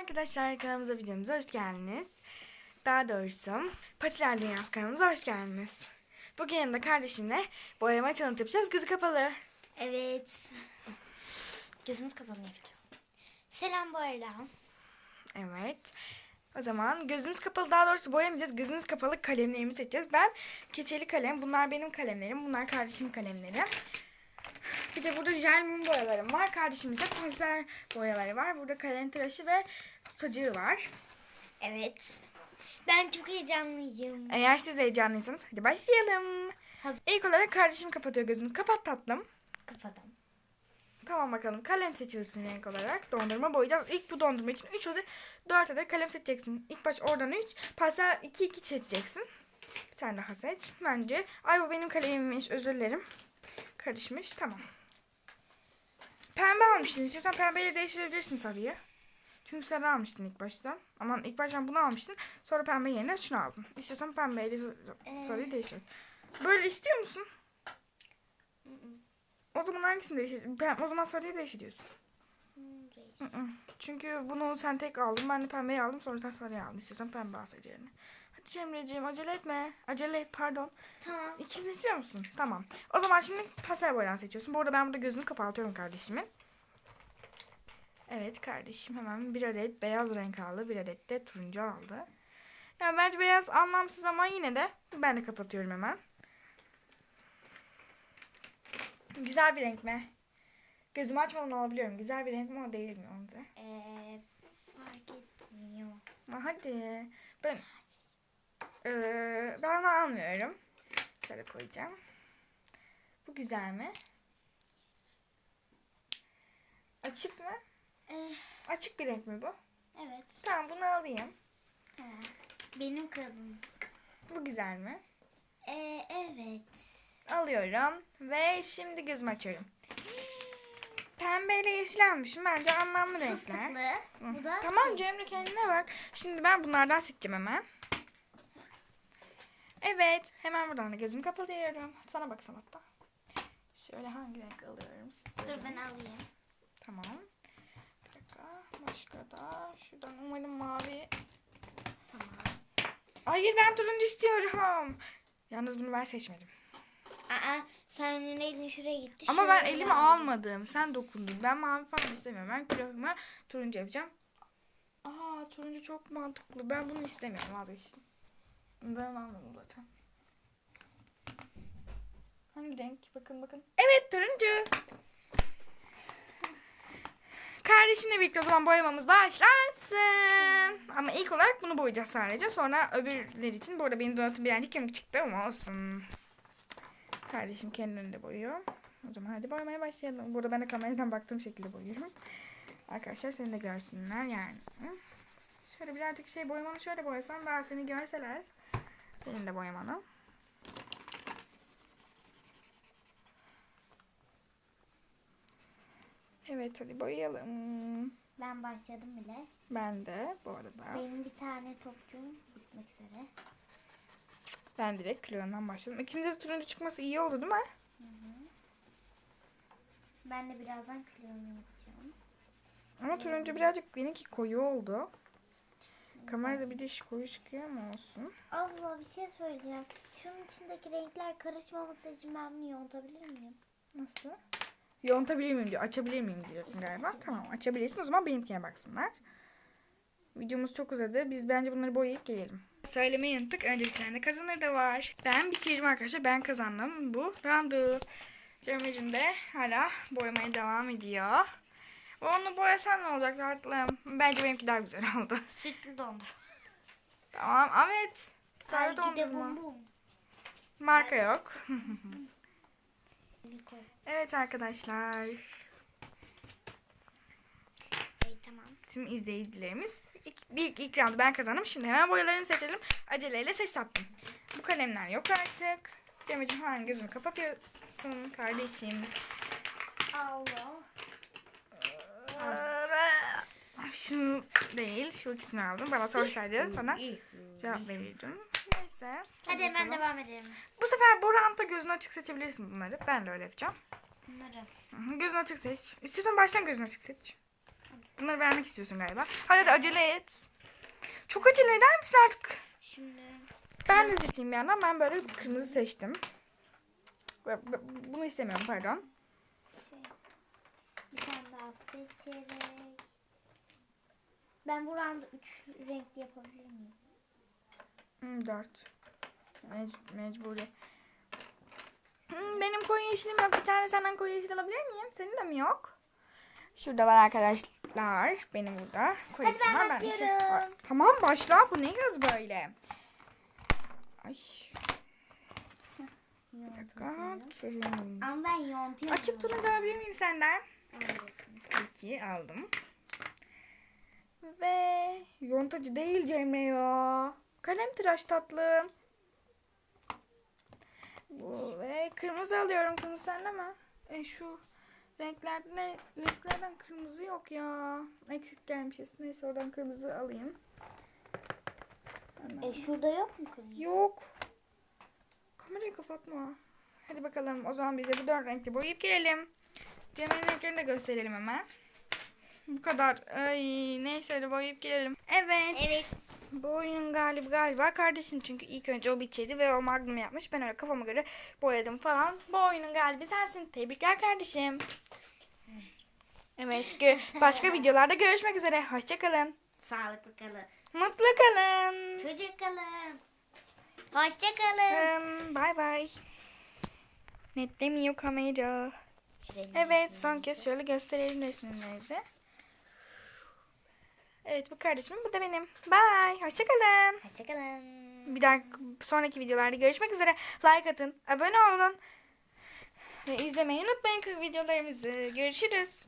arkadaşlar kanalımıza videomuza hoş geldiniz. Daha doğrusu Patiler Dünyası kanalımıza hoş geldiniz. Bugün yanında kardeşimle boyama challenge yapacağız. Gözü kapalı. Evet. Gözümüz kapalı yapacağız. Selam bu arada. Evet. O zaman gözümüz kapalı daha doğrusu boyamayacağız. Gözümüz kapalı kalemlerimi seçeceğiz. Ben keçeli kalem. Bunlar benim kalemlerim. Bunlar kardeşimin kalemleri. Bir de burada jel mum boyalarım var. Kardeşimizde pastel boyaları var. Burada kalem tıraşı ve tutacığı var. Evet. Ben çok heyecanlıyım. Eğer siz de heyecanlıysanız hadi başlayalım. Hazır. İlk olarak kardeşim kapatıyor gözünü. Kapat tatlım. Kafadan. Tamam bakalım. Kalem seçiyorsun renk olarak. Dondurma boyayacağız. İlk bu dondurma için 3 adet 4 adet kalem seçeceksin. İlk baş oradan 3. Pastel 2 2 seçeceksin. Bir tane daha seç. Bence. Ay bu benim kalemimmiş. Özür dilerim. Karışmış. Tamam. Pembe almıştın. İstiyorsan pembeyle değiştirebilirsin sarıyı. Çünkü sarı almıştın ilk baştan. Aman ilk baştan bunu almıştın. Sonra pembe yerine şunu aldın. İstiyorsan pembeyle Ee. sarıyı değiştir. Böyle istiyor musun? O zaman hangisini değiştir? O zaman sarıyı değiştiriyorsun. Hı. Çünkü bunu sen tek aldın. Ben de pembeyi aldım. Sonra sen sarıyı aldın. İstiyorsan pembe al sarı yerine. Hadi Cemre'ciğim acele etme. Acele et pardon. Tamam. İkisini istiyor musun? Tamam. O zaman şimdi pastel boyadan seçiyorsun. Bu arada ben burada gözünü kapatıyorum kardeşimin. Evet kardeşim hemen bir adet beyaz renk aldı. Bir adet de turuncu aldı. Yani bence beyaz anlamsız ama yine de ben de kapatıyorum hemen. Güzel bir renk mi? Gözümü açmadan alabiliyorum. Güzel bir renk mi o değil mi onu da? Ee, fark etmiyor. Hadi. Ben Ee, ben almıyorum. Şöyle koyacağım. Bu güzel mi? Açık mı? Ee, Açık bir renk mi bu? evet. Tamam bunu alayım. Tamam. Benim kadın. Bu güzel mi? Ee, evet. Alıyorum ve şimdi gözümü açıyorum. Pembe ile yeşil almışım. Bence anlamlı renkler. Fıstıklı. Bu da Tamam şey. Cemre kendine bak. Şimdi ben bunlardan seçeceğim hemen. Evet. Hemen buradan da gözümü kapatıyorum. Sana baksana hatta. Şöyle hangi renk alıyorum? Dur ben alayım. Tamam. Bir dakika. Başka da. Şuradan umarım mavi. Tamam. Hayır ben turuncu istiyorum. Yalnız bunu ben seçmedim. Aa, sen elin şuraya gitti. Ama ben şöyle elime aldım. almadım. Sen dokundun. Ben mavi falan istemiyorum. Ben külahıma turuncu yapacağım. Aa turuncu çok mantıklı. Ben bunu istemiyorum. Vazgeçtim. Ben almadım zaten. Hangi renk? Bakın bakın. Evet turuncu. Kardeşimle birlikte o zaman boyamamız başlansın. Ama ilk olarak bunu boyayacağız sadece. Sonra öbürleri için. Bu arada benim donatım birazcık yamuk çıktı ama olsun. Kardeşim kendini de boyuyor. O zaman hadi boyamaya başlayalım. Burada ben de kameradan baktığım şekilde boyuyorum. Arkadaşlar seni de görsünler yani. Şöyle birazcık şey boyamanı şöyle boyasam daha seni görseler. Senin de boyamanı. Evet hadi boyayalım. Ben başladım bile. Ben de bu arada. Benim bir tane topçum bitmek üzere. Ben direkt klondan başladım. İkinize de turuncu çıkması iyi oldu değil mi? Ben de birazdan klonumu yapacağım. Ama turuncu birazcık benimki koyu oldu. Kamerada bir de koyu çıkıyor ama olsun. Abla bir şey söyleyeceğim. Şunun içindeki renkler karışmaması için ben bunu yontabilir miyim? Nasıl? Yontabilir miyim diyor. Açabilir miyim diyorsun galiba. Tamam açabilirsin. O zaman benimkine baksınlar. Videomuz çok uzadı. Biz bence bunları boyayıp gelelim. Söylemeyi unuttuk. Önce bir tane kazanır da var. Ben bitirdim arkadaşlar. Ben kazandım. Bu randu. Cemre'cim de hala boyamaya devam ediyor. Onu boyasan ne olacak tatlım? Bence benimki daha güzel oldu. Sütlü dondur. Tamam evet. Sarı dondurma. Marka yok. Evet arkadaşlar. Tamam. Tüm izleyicilerimiz ilk, bir ilk roundu ben kazandım. Şimdi hemen boyalarını seçelim. Aceleyle seç tatlım. Bu kalemler yok artık. Cemre'ciğim hemen gözünü kapatıyorsun kardeşim. Allah. Şunu değil, şu ikisini aldım. Bana sorsaydın sana cevap verirdim. Neyse. Hadi hemen bakalım. devam edelim. Bu sefer bu roundda gözünü açık seçebilirsin bunları. Ben de öyle yapacağım. Bunları. Gözünü açık seç. İstiyorsan baştan gözünü açık seç. Bunları vermek istiyorsun galiba. Hadi hadi acele et. Çok acele eder misin artık? Şimdi Ben de seçeyim bir yandan. Ben böyle kırmızı seçtim. Bunu istemiyorum pardon. Seçerek. Ben bu roundda üç renkli yapabilir miyim? Hmm, dört. Mec- mecburi. Hmm, benim koyu yeşilim yok. Bir tane senden koyu yeşil alabilir miyim? Senin de mi yok? Şurada var arkadaşlar. Benim burada. Koyu Hadi ben var. Başlıyorum. Tamam başla. Bu ne kız böyle? Ay. Bir dakika. Ama ben yontuyorum. Açık turuncu alabilir miyim senden? Alırsın. İki aldım. Ve yontacı değil Cemre ya. Kalem tıraş tatlım. Bu ve kırmızı alıyorum. Kırmızı sende mi? E şu renklerde ne? Renklerden kırmızı yok ya. Eksik gelmişiz. Neyse oradan kırmızı alayım. Hemen. E şurada yok mu kırmızı? Yok. Kamerayı kapatma. Hadi bakalım. O zaman biz de bu dört renkli boyayıp gelelim. Cemre'nin renklerini de gösterelim hemen. Bu kadar. Ay neyse hadi boyayıp gelelim. Evet. Evet. Bu oyunun galibi galiba kardeşin çünkü ilk önce o bitirdi ve o magnum yapmış. Ben öyle kafama göre boyadım falan. Bu oyunun galibi sensin. Tebrikler kardeşim. Evet. başka videolarda görüşmek üzere. Hoşçakalın. Sağlıklı kalın. Mutlu kalın. Çocuk kalın. Hoşça kalın. Bye bye. Netlemiyor kamera. Evet son kez şöyle gösterelim resmimizi. Evet bu kardeşim bu da benim. Bye. Hoşçakalın. Hoşça kalın. Bir dahaki sonraki videolarda görüşmek üzere. Like atın, abone olun. Ve izlemeyi unutmayın videolarımızı. Görüşürüz.